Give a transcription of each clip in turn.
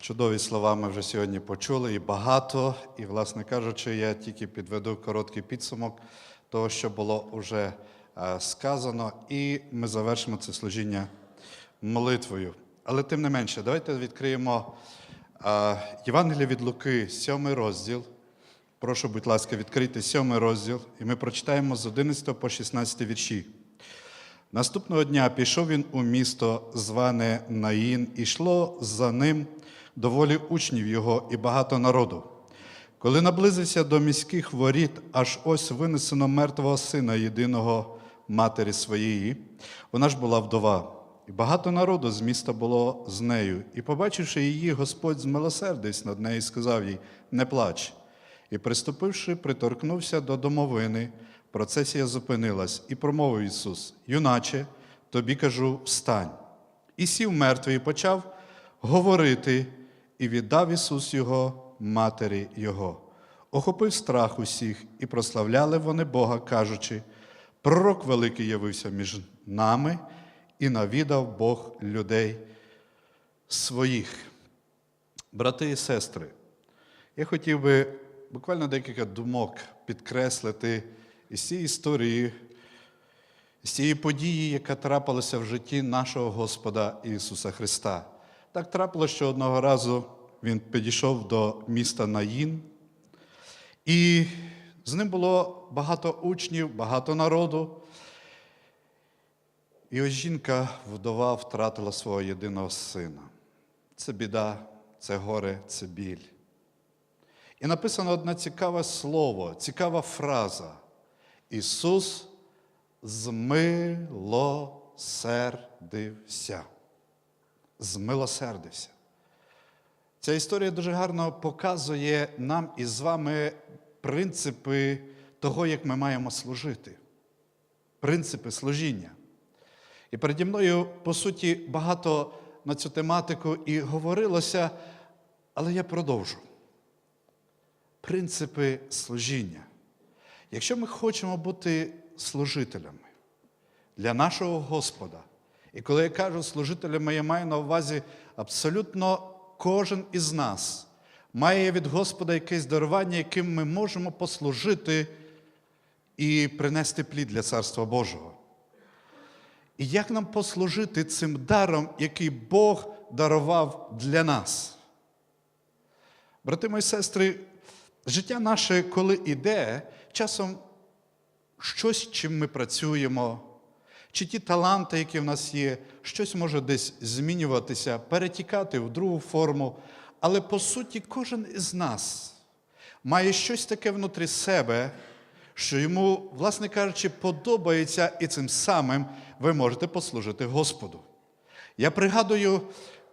Чудові слова ми вже сьогодні почули і багато. І, власне кажучи, я тільки підведу короткий підсумок того, що було вже е, сказано, і ми завершимо це служіння молитвою. Але тим не менше, давайте відкриємо е, Євангеліє від Луки, сьомий розділ. Прошу, будь ласка, відкрийте сьомий розділ, і ми прочитаємо з 11 по 16 вірші. Наступного дня пішов він у місто, зване Наїн, і йшло за ним доволі учнів його і багато народу. Коли наблизився до міських воріт, аж ось винесено мертвого сина єдиного матері своєї, вона ж була вдова. І багато народу з міста було з нею. І, побачивши її, Господь змилосердився над нею і сказав їй: Не плач. І, приступивши, приторкнувся до домовини, процесія зупинилась, і промовив Ісус: Юначе, тобі кажу, встань. І сів мертвий, і почав говорити, і віддав Ісус його матері Його. Охопив страх усіх, і прославляли вони Бога, кажучи: Пророк великий явився між нами, і навідав Бог людей своїх. Брати і сестри, я хотів би буквально декілька думок підкреслити із цієї історії, з цієї події, яка трапилася в житті нашого Господа Ісуса Христа. Так трапилося, що одного разу Він підійшов до міста Наїн, і з ним було багато учнів, багато народу. І ось жінка, вдова, втратила свого єдиного сина. Це біда, це горе, це біль. І написано одне цікаве слово, цікава фраза. Ісус змилосердився. Змилосердився. Ця історія дуже гарно показує нам із вами принципи того, як ми маємо служити. Принципи служіння. І переді мною, по суті, багато на цю тематику і говорилося, але я продовжу. Принципи служіння. Якщо ми хочемо бути служителями для нашого Господа, і коли я кажу служителями, я маю на увазі абсолютно кожен із нас має від Господа якесь дарування, яким ми можемо послужити і принести плід для Царства Божого. І як нам послужити цим даром, який Бог дарував для нас? Брати мої сестри, життя наше, коли іде, часом щось, чим ми працюємо, чи ті таланти, які в нас є, щось може десь змінюватися, перетікати в другу форму. Але по суті, кожен із нас має щось таке внутрі себе, що йому, власне кажучи, подобається, і цим самим ви можете послужити Господу. Я пригадую,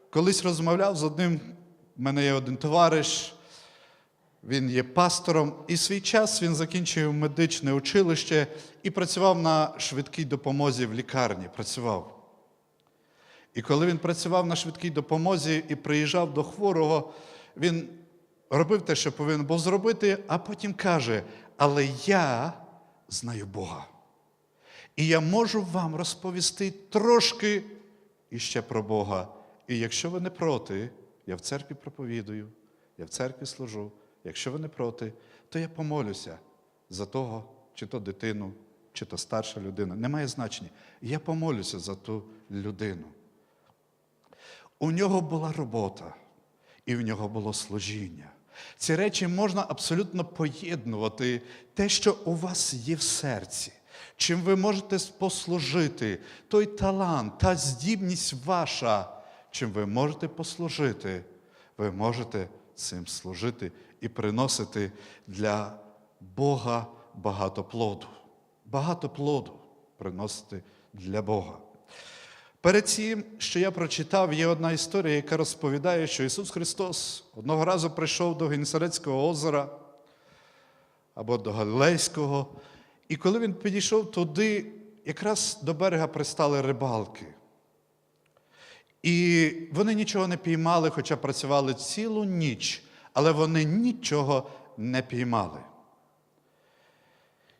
колись розмовляв з одним, в мене є один товариш, він є пастором, і свій час він закінчив медичне училище і працював на швидкій допомозі в лікарні. Працював. І коли він працював на швидкій допомозі і приїжджав до хворого, він робив те, що повинен був зробити, а потім каже: Але я знаю Бога. І я можу вам розповісти трошки іще про Бога. І якщо ви не проти, я в церкві проповідую, я в церкві служу. Якщо ви не проти, то я помолюся за того, чи то дитину, чи то старша людина. Немає значення. Я помолюся за ту людину. У нього була робота, і в нього було служіння. Ці речі можна абсолютно поєднувати те, що у вас є в серці. Чим ви можете послужити, той талант, та здібність ваша, чим ви можете послужити, ви можете цим служити і приносити для Бога багато плоду. Багато плоду приносити для Бога. Перед цим, що я прочитав, є одна історія, яка розповідає, що Ісус Христос одного разу прийшов до Генісарецького озера або до Галилейського, і коли він підійшов туди, якраз до берега пристали рибалки. І вони нічого не піймали, хоча працювали цілу ніч, але вони нічого не піймали.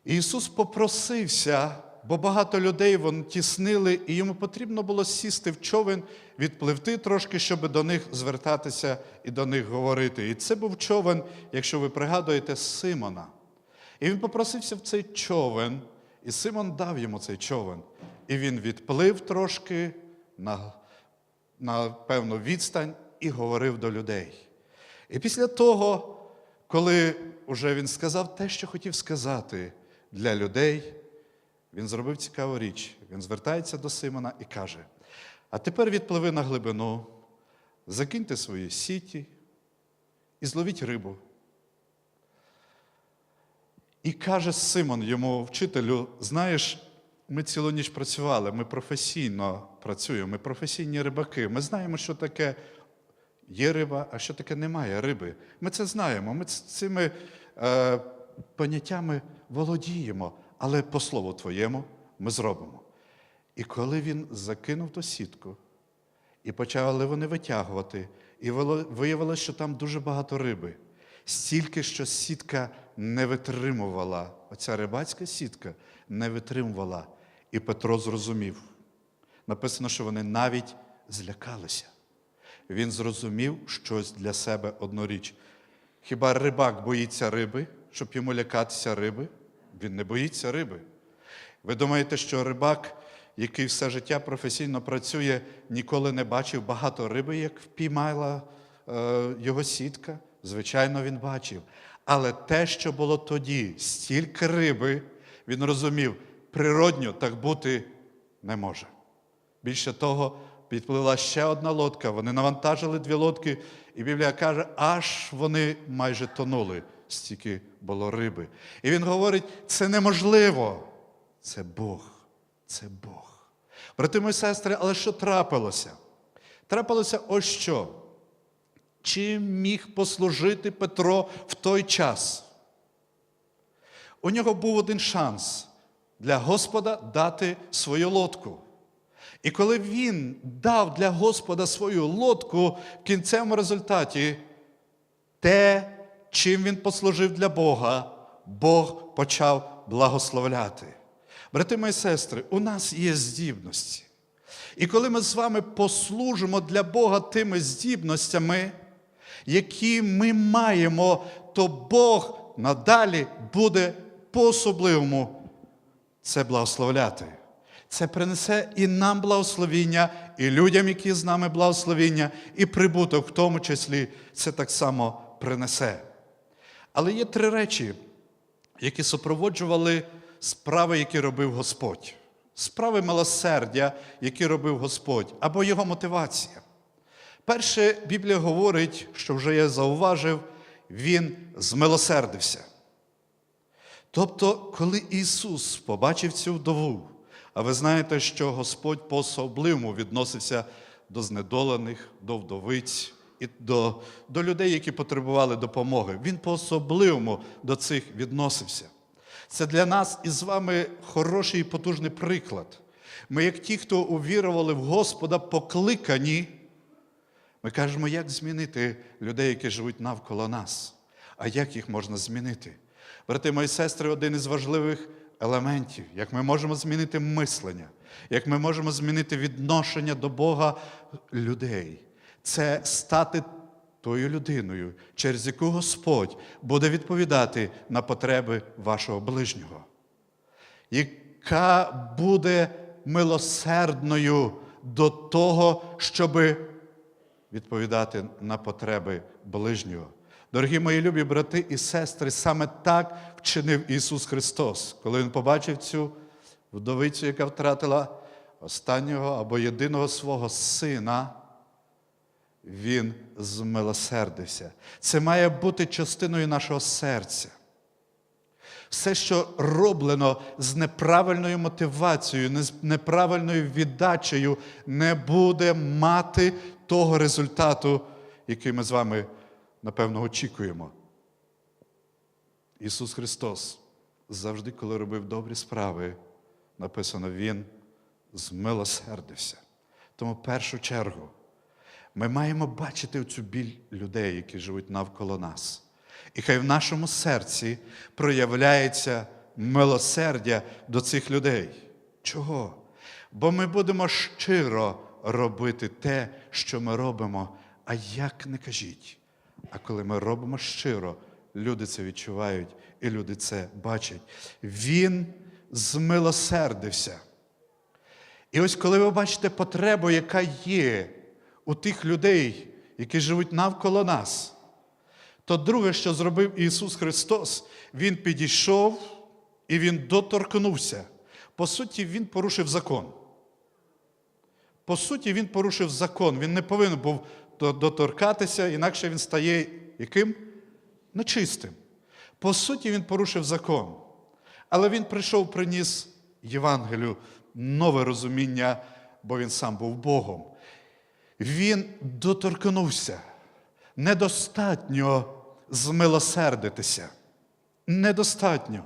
Ісус попросився бо багато людей вони тіснили, і йому потрібно було сісти в човен, відпливти трошки, щоб до них звертатися і до них говорити. І це був човен, якщо ви пригадуєте, Симона. І він попросився в цей човен, і Симон дав йому цей човен. І він відплив трошки на, на певну відстань і говорив до людей. І після того, коли вже він сказав те, що хотів сказати для людей, він зробив цікаву річ. Він звертається до Симона і каже: А тепер відпливи на глибину, закиньте свої сіті і зловіть рибу. І каже Симон йому, вчителю, знаєш, ми цілу ніч працювали, ми професійно працюємо, ми професійні рибаки. Ми знаємо, що таке є риба, а що таке немає риби. Ми це знаємо, ми цими е, поняттями володіємо, але по слову твоєму ми зробимо. І коли він закинув ту сітку, і почали вони витягувати, і вило- виявилося, що там дуже багато риби. Стільки, що сітка не витримувала, оця рибацька сітка не витримувала. І Петро зрозумів. Написано, що вони навіть злякалися. Він зрозумів щось для себе одну річ. Хіба рибак боїться риби, щоб йому лякатися риби? Він не боїться риби. Ви думаєте, що рибак, який все життя професійно працює, ніколи не бачив багато риби, як впіймала е, його сітка? Звичайно, він бачив. Але те, що було тоді, стільки риби, він розумів, природньо так бути не може. Більше того, підплила ще одна лодка. Вони навантажили дві лодки, і Біблія каже, аж вони майже тонули, стільки було риби. І він говорить: це неможливо. Це Бог, це Бог. Брати мої сестри, але що трапилося? Трапилося ось що. Чим міг послужити Петро в той час? У нього був один шанс для Господа дати свою лодку. І коли він дав для Господа свою лодку, в кінцевому результаті те, чим він послужив для Бога, Бог почав благословляти. Брати мої сестри, у нас є здібності. І коли ми з вами послужимо для Бога тими здібностями, які ми маємо, то Бог надалі буде по-особливому це благословляти. Це принесе і нам благословіння, і людям, які з нами благословіння, і прибуток в тому числі це так само принесе. Але є три речі, які супроводжували справи, які робив Господь. Справи милосердя, які робив Господь, або його мотивація. Перше, Біблія говорить, що вже я зауважив, він змилосердився. Тобто, коли Ісус побачив цю вдову, а ви знаєте, що Господь по-особливому відносився до знедолених, до вдовиць і до, до людей, які потребували допомоги. Він по-особливому до цих відносився. Це для нас із вами хороший і потужний приклад. Ми, як ті, хто увірували в Господа, покликані, ми кажемо, як змінити людей, які живуть навколо нас. А як їх можна змінити? Брати мої сестри, один із важливих елементів, як ми можемо змінити мислення, як ми можемо змінити відношення до Бога людей, це стати тою людиною, через яку Господь буде відповідати на потреби вашого ближнього, яка буде милосердною до того, щоби відповідати на потреби ближнього. Дорогі мої любі брати і сестри, саме так вчинив Ісус Христос, коли Він побачив цю вдовицю, яка втратила останнього або єдиного свого сина, Він змилосердився. Це має бути частиною нашого серця. Все, що роблено з неправильною мотивацією, з неправильною віддачею, не буде мати того результату, який ми з вами, напевно, очікуємо. Ісус Христос завжди, коли робив добрі справи, написано, Він змилосердився. Тому в першу чергу ми маємо бачити цю біль людей, які живуть навколо нас. І хай в нашому серці проявляється милосердя до цих людей. Чого? Бо ми будемо щиро робити те, що ми робимо, а як не кажіть. А коли ми робимо щиро, люди це відчувають і люди це бачать. Він змилосердився. І ось коли ви бачите потребу, яка є у тих людей, які живуть навколо нас, то друге, що зробив Ісус Христос, Він підійшов і Він доторкнувся. По суті, Він порушив закон. По суті, Він порушив закон. Він не повинен був доторкатися, інакше він стає яким? Нечистим. По суті, він порушив закон. Але він прийшов, приніс Євангелію нове розуміння, бо він сам був Богом. Він доторкнувся. Недостатньо змилосердитися. Недостатньо.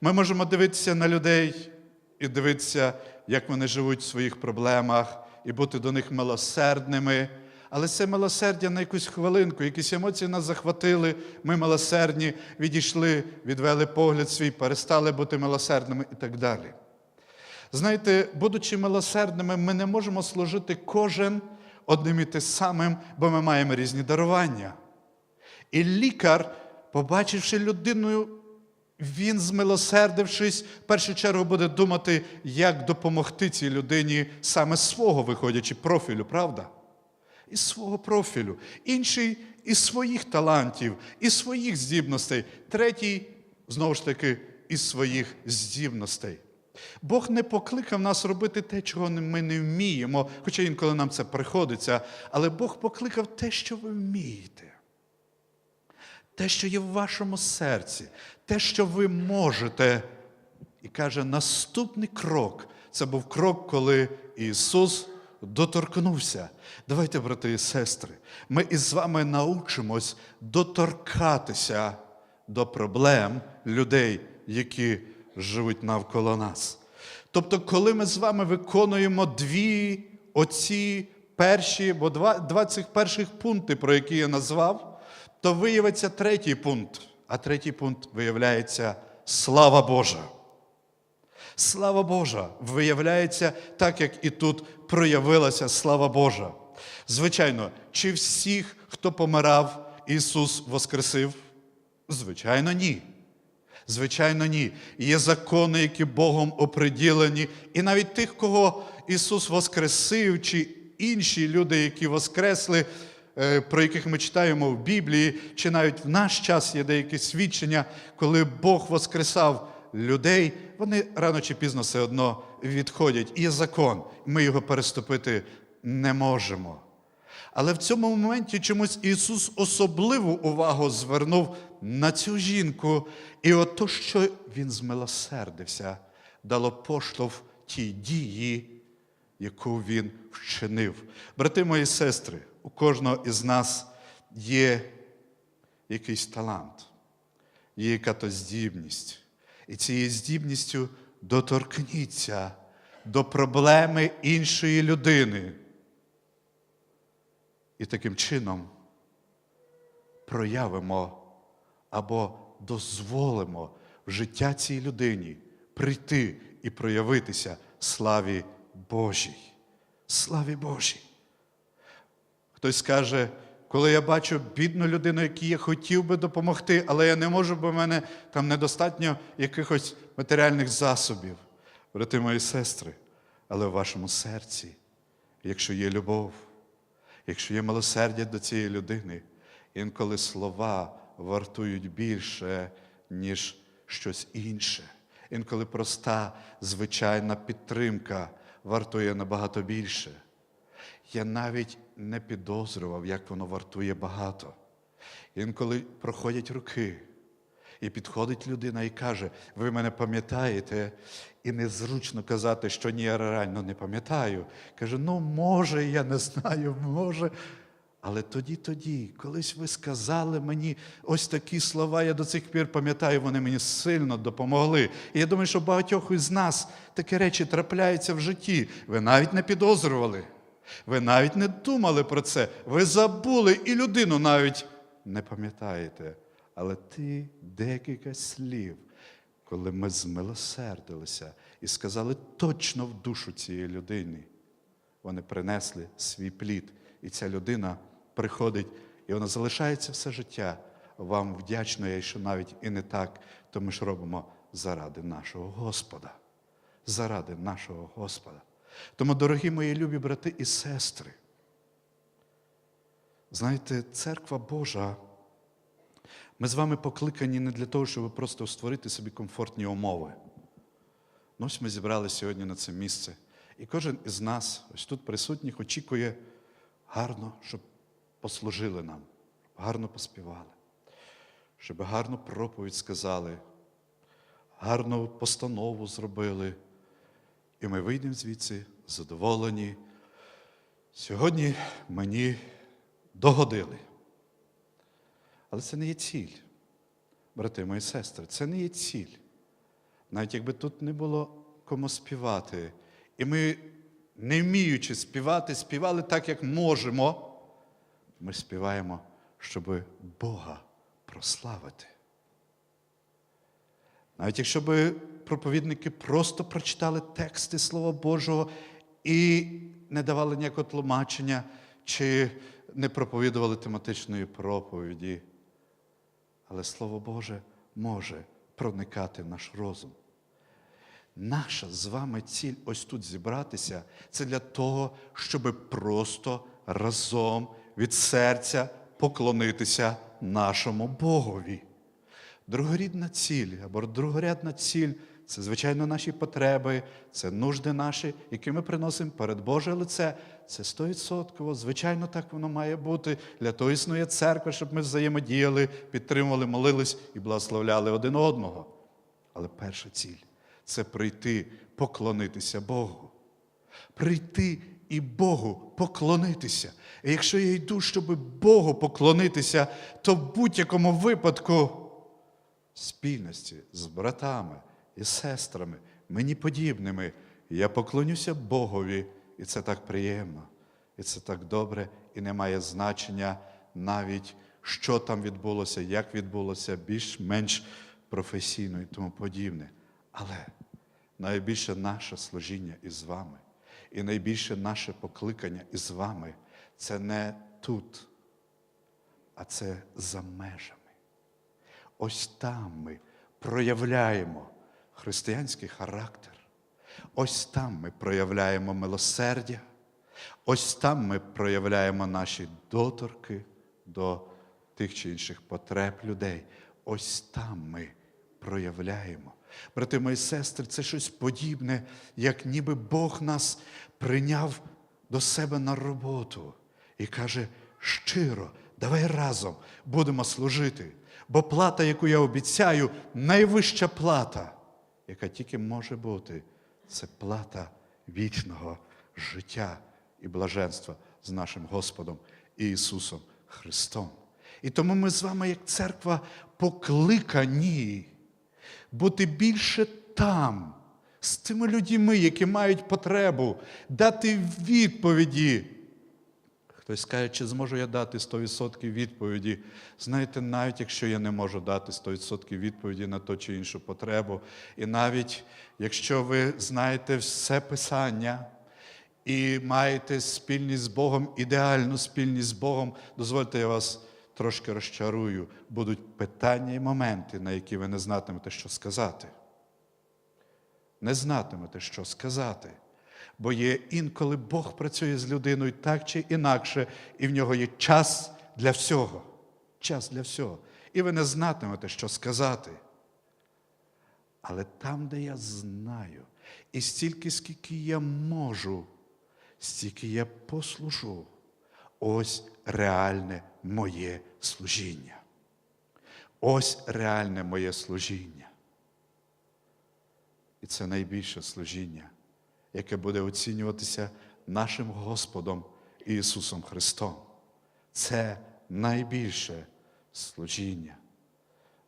Ми можемо дивитися на людей і дивитися, як вони живуть в своїх проблемах, і бути до них милосердними. Але це милосердя на якусь хвилинку, якісь емоції нас захватили, ми милосердні, відійшли, відвели погляд свій, перестали бути милосердними і так далі. Знаєте, будучи милосердними, ми не можемо служити кожен одним і те самим, бо ми маємо різні дарування. І лікар, побачивши людину, він, змилосердившись, в першу чергу буде думати, як допомогти цій людині саме свого виходячи профілю, правда? Із свого профілю. Інший із своїх талантів, із своїх здібностей. Третій, знову ж таки, із своїх здібностей. Бог не покликав нас робити те, чого ми не вміємо, хоча інколи нам це приходиться, але Бог покликав те, що ви вмієте. Те, що є в вашому серці, те, що ви можете. І каже, наступний крок це був крок, коли Ісус доторкнувся. Давайте, брати і сестри, ми із вами научимось доторкатися до проблем людей, які живуть навколо нас. Тобто, коли ми з вами виконуємо дві оці перші, бо два, два цих перших пункти, про які я назвав, то виявиться третій пункт. А третій пункт виявляється слава Божа. Слава Божа виявляється так, як і тут проявилася слава Божа. Звичайно, чи всіх, хто помирав, Ісус воскресив? Звичайно, ні. Звичайно, ні. Є закони, які Богом оприділені, і навіть тих, кого Ісус воскресив, чи інші люди, які воскресли, е, про яких ми читаємо в Біблії, чи навіть в наш час є деякі свідчення, коли Бог воскресав людей, вони рано чи пізно все одно відходять. Є закон, ми його переступити не можемо. Але в цьому моменті чомусь Ісус особливу увагу звернув на цю жінку. І от то, що Він змилосердився, дало поштовх тій дії, яку Він вчинив. Брати мої сестри, у кожного із нас є якийсь талант, є яка-то здібність. І цією здібністю доторкніться до проблеми іншої людини. І таким чином проявимо або дозволимо в життя цій людині прийти і проявитися славі Божій. Славі Божій. Хтось скаже, коли я бачу бідну людину, якій я хотів би допомогти, але я не можу, бо в мене там недостатньо якихось матеріальних засобів. Брати мої сестри, але в вашому серці, якщо є любов, якщо є милосердя до цієї людини, інколи слова вартують більше, ніж щось інше. Інколи проста, звичайна підтримка вартує набагато більше. Я навіть не підозрював, як воно вартує багато. Інколи проходять роки, і підходить людина і каже: ви мене пам'ятаєте, і незручно казати, що ні, я реально не пам'ятаю. Каже, ну, може, я не знаю, може. Але тоді, тоді, колись ви сказали мені ось такі слова, я до цих пір пам'ятаю, вони мені сильно допомогли. І я думаю, що багатьох із нас такі речі трапляються в житті. Ви навіть не підозрювали. Ви навіть не думали про це. Ви забули і людину навіть не пам'ятаєте. Але ти декілька слів, коли ми змилосердилися і сказали точно в душу цієї людини. Вони принесли свій плід, і ця людина приходить, і вона залишається все життя вам вдячною, що навіть і не так, то ми ж робимо заради нашого Господа. Заради нашого Господа. Тому, дорогі мої любі брати і сестри, знаєте, церква Божа, ми з вами покликані не для того, щоб просто створити собі комфортні умови. Ну, ось ми зібрали сьогодні на це місце. І кожен із нас, ось тут присутніх, очікує гарно, щоб послужили нам, гарно поспівали, щоб гарну проповідь сказали, гарну постанову зробили. І ми вийдемо звідси задоволені. Сьогодні мені догодили. Але це не є ціль, брати мої сестри, це не є ціль. Навіть якби тут не було кому співати, і ми, не вміючи співати, співали так, як можемо, ми співаємо, щоб Бога прославити. Навіть якщо би проповідники просто прочитали тексти Слова Божого і не давали ніякого тлумачення, чи не проповідували тематичної проповіді, але Слово Боже може проникати в наш розум. Наша з вами ціль ось тут зібратися це для того, щоб просто разом від серця поклонитися нашому Богові. Другорідна ціль або другорядна ціль це, звичайно, наші потреби, це нужди наші, які ми приносимо перед Боже лице. Це стовідсотково, звичайно, так воно має бути. Для того існує церква, щоб ми взаємодіяли, підтримували, молились і благословляли один одного. Але перша ціль це прийти, поклонитися Богу. Прийти і Богу поклонитися. І якщо я йду, щоб Богу поклонитися, то в будь-якому випадку спільності з братами і сестрами, мені подібними, я поклонюся Богові, і це так приємно, і це так добре, і не має значення навіть, що там відбулося, як відбулося, більш-менш професійно і тому подібне. Але найбільше наше служіння із вами, і найбільше наше покликання із вами це не тут, а це за межами. Ось там ми проявляємо християнський характер. Ось там ми проявляємо милосердя, ось там ми проявляємо наші доторки до тих чи інших потреб людей. Ось там ми проявляємо. Брати мої сестри, це щось подібне, як ніби Бог нас прийняв до себе на роботу і каже: щиро, давай разом будемо служити. Бо плата, яку я обіцяю, найвища плата, яка тільки може бути, це плата вічного життя і блаженства з нашим Господом Ісусом Христом. І тому ми з вами, як церква, покликані бути більше там, з тими людьми, які мають потребу, дати відповіді. Хтось скаже, чи зможу я дати 100% відповіді. Знаєте, навіть якщо я не можу дати 100% відповіді на ту чи іншу потребу, і навіть якщо ви знаєте все Писання і маєте спільність з Богом, ідеальну спільність з Богом, дозвольте, я вас трошки розчарую, будуть питання і моменти, на які ви не знатимете, що сказати. Не знатимете, що сказати. Бо є інколи Бог працює з людиною так чи інакше, і в нього є час для всього. Час для всього. І ви не знатимете, що сказати. Але там, де я знаю, і стільки, скільки я можу, стільки я послужу, ось реальне моє служіння. Ось реальне моє служіння. І це найбільше служіння, яке буде оцінюватися нашим Господом Ісусом Христом. Це найбільше служіння.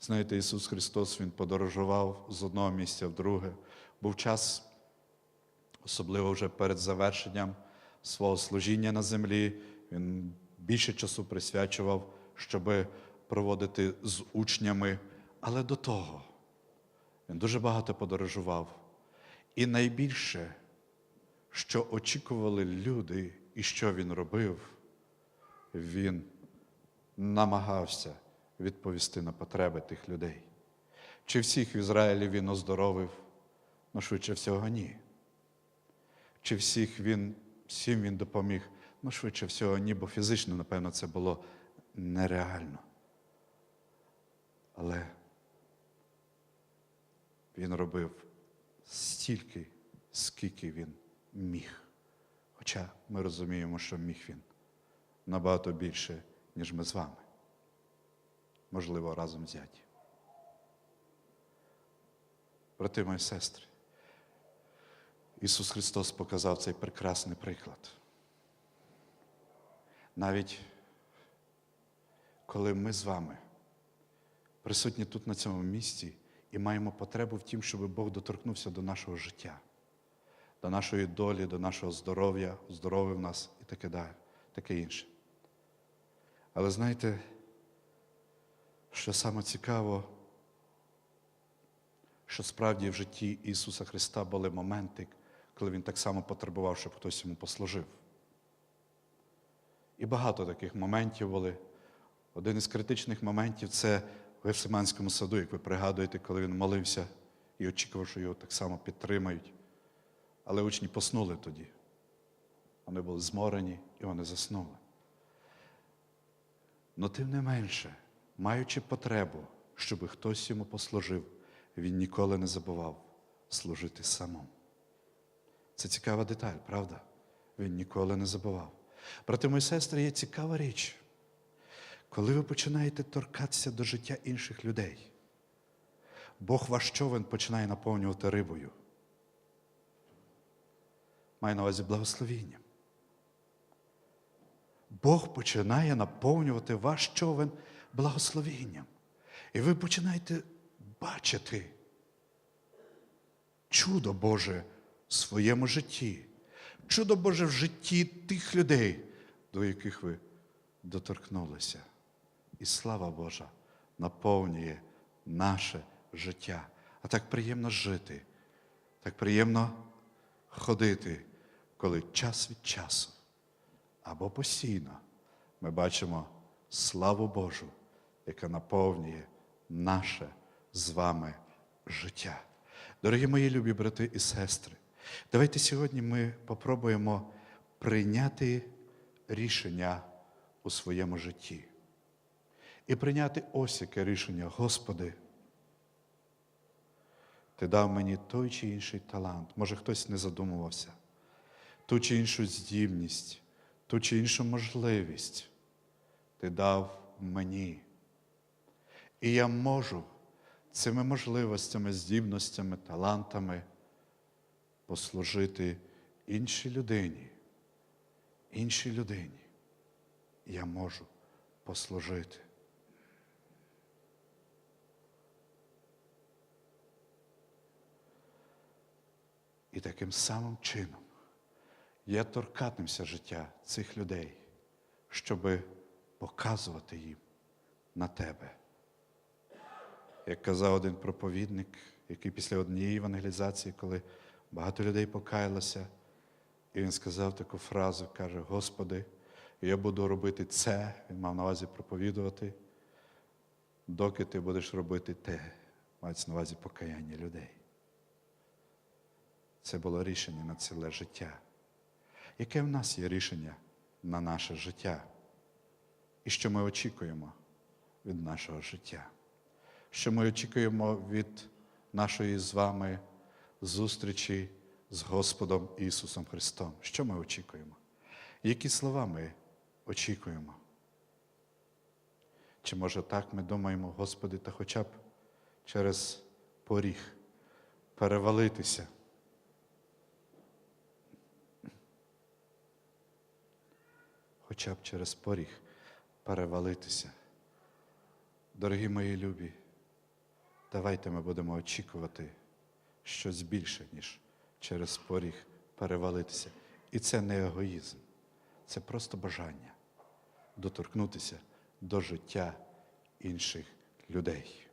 Знаєте, Ісус Христос Він подорожував з одного місця в друге. Був час, особливо вже перед завершенням свого служіння на землі. Він більше часу присвячував, щоб проводити з учнями. Але до того він дуже багато подорожував. І найбільше, що очікували люди і що він робив, він намагався відповісти на потреби тих людей. Чи всіх в Ізраїлі він оздоровив? Ну, швидше всього, ні. Чи всіх він, всім він допоміг? Ну, швидше всього, ні, бо фізично, напевно, це було нереально. Але він робив стільки, скільки він міг. Хоча ми розуміємо, що міг він набагато більше, ніж ми з вами. Можливо, разом взяті. Брати мої сестри, Ісус Христос показав цей прекрасний приклад. Навіть коли ми з вами присутні тут на цьому місці і маємо потребу в тім, щоб Бог доторкнувся до нашого життя, до нашої долі, до нашого здоров'я, здоровив нас і таке далі, таке інше. Але знаєте, що саме цікаво, що справді в житті Ісуса Христа були моменти, коли Він так само потребував, щоб хтось йому послужив. І багато таких моментів були. Один із критичних моментів це в Гефсиманському саду, як ви пригадуєте, коли він молився і очікував, що його так само підтримають. Але учні поснули тоді. Вони були зморені і вони заснули. Но тим не менше, маючи потребу, щоб хтось йому послужив, він ніколи не забував служити самому. Це цікава деталь, правда? Він ніколи не забував. Брати мої сестри, є цікава річ. Коли ви починаєте торкатися до життя інших людей, Бог ваш човен починає наповнювати рибою. Маю на увазі благословінням. Бог починає наповнювати ваш човен благословінням. І ви починаєте бачити чудо Боже в своєму житті, чудо Боже в житті тих людей, до яких ви доторкнулися. І слава Божа наповнює наше життя. А так приємно жити, так приємно ходити, коли час від часу або постійно ми бачимо славу Божу, яка наповнює наше з вами життя. Дорогі мої любі брати і сестри, давайте сьогодні ми попробуємо прийняти рішення у своєму житті. І прийняти ось яке рішення, Господи, Ти дав мені той чи інший талант, може хтось не задумувався, ту чи іншу здібність, ту чи іншу можливість Ти дав мені. І я можу цими можливостями, здібностями, талантами послужити іншій людині, іншій людині. Я можу послужити. І таким самим чином я торкатимся життя цих людей, щоб показувати їм на тебе. Як казав один проповідник, який після однієї евангелізації, коли багато людей покаялося, і він сказав таку фразу, каже: Господи, я буду робити це, він мав на увазі проповідувати, доки ти будеш робити те, мається на увазі покаяння людей. Це було рішення на ціле життя. Яке в нас є рішення на наше життя? І що ми очікуємо від нашого життя? Що ми очікуємо від нашої з вами зустрічі з Господом Ісусом Христом? Що ми очікуємо? Які слова ми очікуємо? Чи може так ми думаємо, Господи, та хоча б через поріг перевалитися? Хоча б через поріг перевалитися. Дорогі мої любі, давайте ми будемо очікувати щось більше, ніж через поріг перевалитися. І це не егоїзм, це просто бажання доторкнутися до життя інших людей.